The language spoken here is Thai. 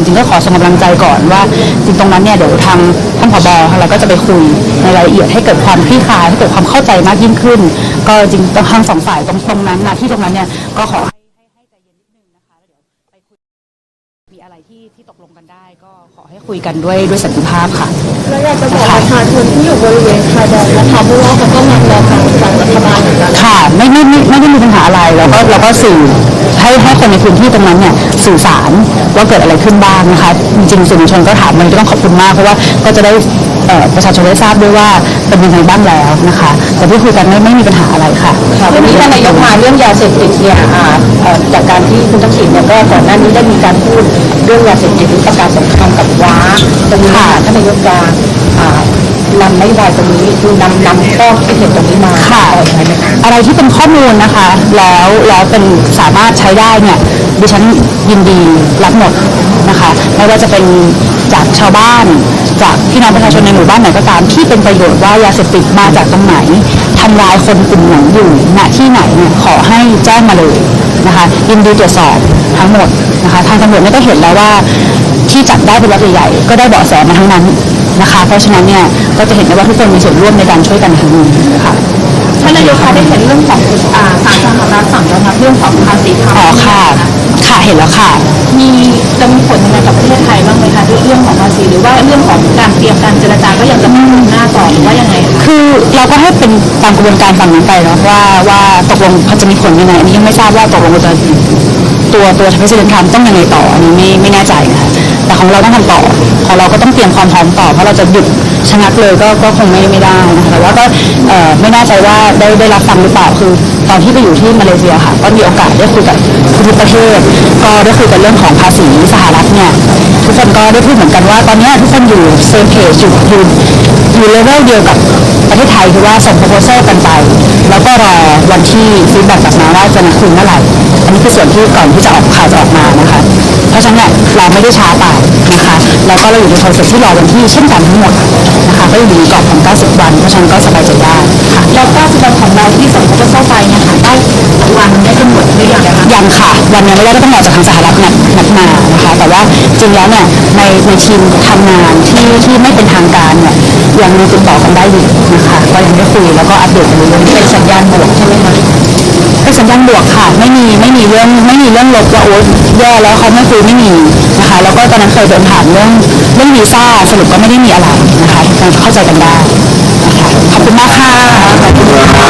จริงๆก็ขอส่งกำลังใจก่อนว่าจริงตรงนั้นเนี่ยเดี๋ยวทางท่านผบเราก็จะไปคุยในรายละเอียดให้เกิดความคลี่คลายให้เกิดความเข้าใจมากยิ่งขึ้น ก็จริงทั้งสองฝ่ายตรงตรงนั้นนะที่ตรงนั้นเนี่ยก็ขอให้ให้ใจเย็นนิดนึงนะคะแล้วเดี๋ยวไปคุยมีอะไรที่ที่ตกลงกันได้ ก็ขอให้คุยกันด้วยด้วยสันติภาพค่ะแล้วอยากจะบอกประชาชนที่อยู่บริเวณชายแดนนะคะเพราะว่าเขาก็มารอฟังฝั่งรัฐบาลเหมือนกันค่ะไม่ไม่ไม่ไม่ได้มีปัญหาอะไรเราก็เราก็สื่อ ให้ให้คนในพื้นที่ตรงนั้นเนี่ยสื่อสารว่าเกิดอะไรขึ้นบ้างนะคะจริงๆสื่อมวลชนก็ถามมันก็ต้องขอบคุณมากเพราะว่าก็จะได้เอ่อประชาชนได้ทราบด้วยว่าเป็นยังไงบ้างแล้วนะคะแต่ที่คุยกันไม่ไม่มีปัญหาอะไรค่ะค่ะวันนี้ท่านนายกมาเรื่องยาเสพติดเนี่ยอ่าเอ่อจากการที่คุณทักษิณเนี่ยก็ก่อนหน้านี้ได้มีการพูดเรื่องยาเสพติดหรือประกาศสงครามกับว้าตรงนี้ค่ะท่านนายกจะอ่า นำนโยบายตรงนี้คือนำนำข้อคิดเห็นตรงนี้มาค่ะต่อยไหมคะอะไรที่เป็นข้อมูลนะคะ แล้วแล้วเป็นสามารถใช้ได้เนี่ยดิฉันยินดีรับหมดนะคะ ไม่ว่าจะเป็นจากชาวบ้าน จากพี่น้องประชาชนในหมู่บ้านไหนก็ตามที่เป็นประโยชน์ว่ายาเสพติดมาจากตรงไหนทำลายคนกลุ่มไหนอยู่ณที่ไหนเนี่ยขอให้แจ้งมาเลยนะคะยินดีตรวจสอบทั้งหมดนะคะทางตำรวจเนี่ยก็เห็นแล้วว่าที่จับได้เป็นรถใหญ่ๆก็ได้เบาะแสมาทั้งนั้น นะคะ เพราะฉะนั้นเนี่ยก็จะเห็นได้ว่าทุกคนมีส่วนร่วมในการช่วยกันทั้งนี้ค่ะท่านนายกคะได้เห็นเรื่องของอ่าศาลสหรัฐสั่งระงับเรื่องของภาษีค่ะอ๋อค่ะ ค่ะเห็นแล้วค่ะ มีจะมีผลยังไงกับประเทศไทยบ้างไหมคะด้วยเรื่องของภาษีหรือว่าเรื่องของการเตรียมการเจรจาก็ยังจะไม่เดินหน้าต่อหรือว่ายังไงคะ คือเราก็ให้เป็นตามกระบวนการฝั่งนั้นไปเนาะว่าว่าตกลงเขาจะมีผลยังไงอันนี้ยังไม่ทราบว่าตกลงจะตัวตัวทางพิเศษทำต้องยังไงต่ออันนี้ไม่ไม่แน่ใจนะคะ แต่ของเราต้องทำต่อของเราก็ต้องเตรียมความพร้อมต่อเพราะเราจะหยุดชะงักเลยก็ก็คงไม่ไม่ได้นะคะแต่ว่าก็เอ่อไม่แน่ใจว่าได้ได้รับฟังหรือเปล่าคือตอนที่ไปอยู่ที่มาเลเซียค่ะก็มีโอกาสได้คุยกับทุกประเทศ ก็ได้คุยกันเรื่องของภาษีสหรัฐเนี่ยทุกคนก็ได้พูดเหมือนกันว่า ตอนนี้ทุกคนอยู่เซมเพจอยู่อยู่อยู่เลเวลเดียวกับประเทศไทยคือว่าส่ง proposal กันไป แล้วก็รอวันที่ฟีดแบ็กกลับมาว่าจะมาคุยเมื่อไหร่อันนี้คือส่วนที่ก่อนที่จะออกข่าวจะออกมานะคะะฉะนั้นเนี่ยเราไม่ได้ช้าไปนะคะแล้วก็เราอยู่ในโปรเซสที่รอวันที่เช่นกันทั้งหมดนะคะก็อยู่ในกรอบของ 90 วันเพราะฉะนั้นก็สบายใจได้ค่ะแล้วก็สิบวันของเราที่ส่งเขาจะเข้าไปเนี่ยค่ะได้วันได้กำหนดหรือยังคะยังค่ะ วันยังไม่ได้ต้องรอจากทางสหรัฐนัดนัดมานะคะ แต่ว่าจริงแล้วเนี่ยในในทีมทำงานที่ที่ไม่เป็นทางการเนี่ยยังมีติดต่อกันได้อยู่นะคะก็ยังได้คุยแล้วก็อัปเดตกันเรื่อยๆเป็นสัญญาณบวกใช่ไหมคะ เป็นสัญญาณบวกค่ะ ไม่มีไม่มีเรื่องไม่มีเรื่องลบว่าโอ๊ยแย่แล้วเขาไม่คุยไม่มีนะคะ แล้วก็ตอนนั้นเคยโดนผ่านเรื่องเรื่องวีซ่าสรุปก็ไม่ได้มีอะไรนะคะเข้าใจกันได้นะคะขอบคุณมากค่ะขอบคุณค่ะ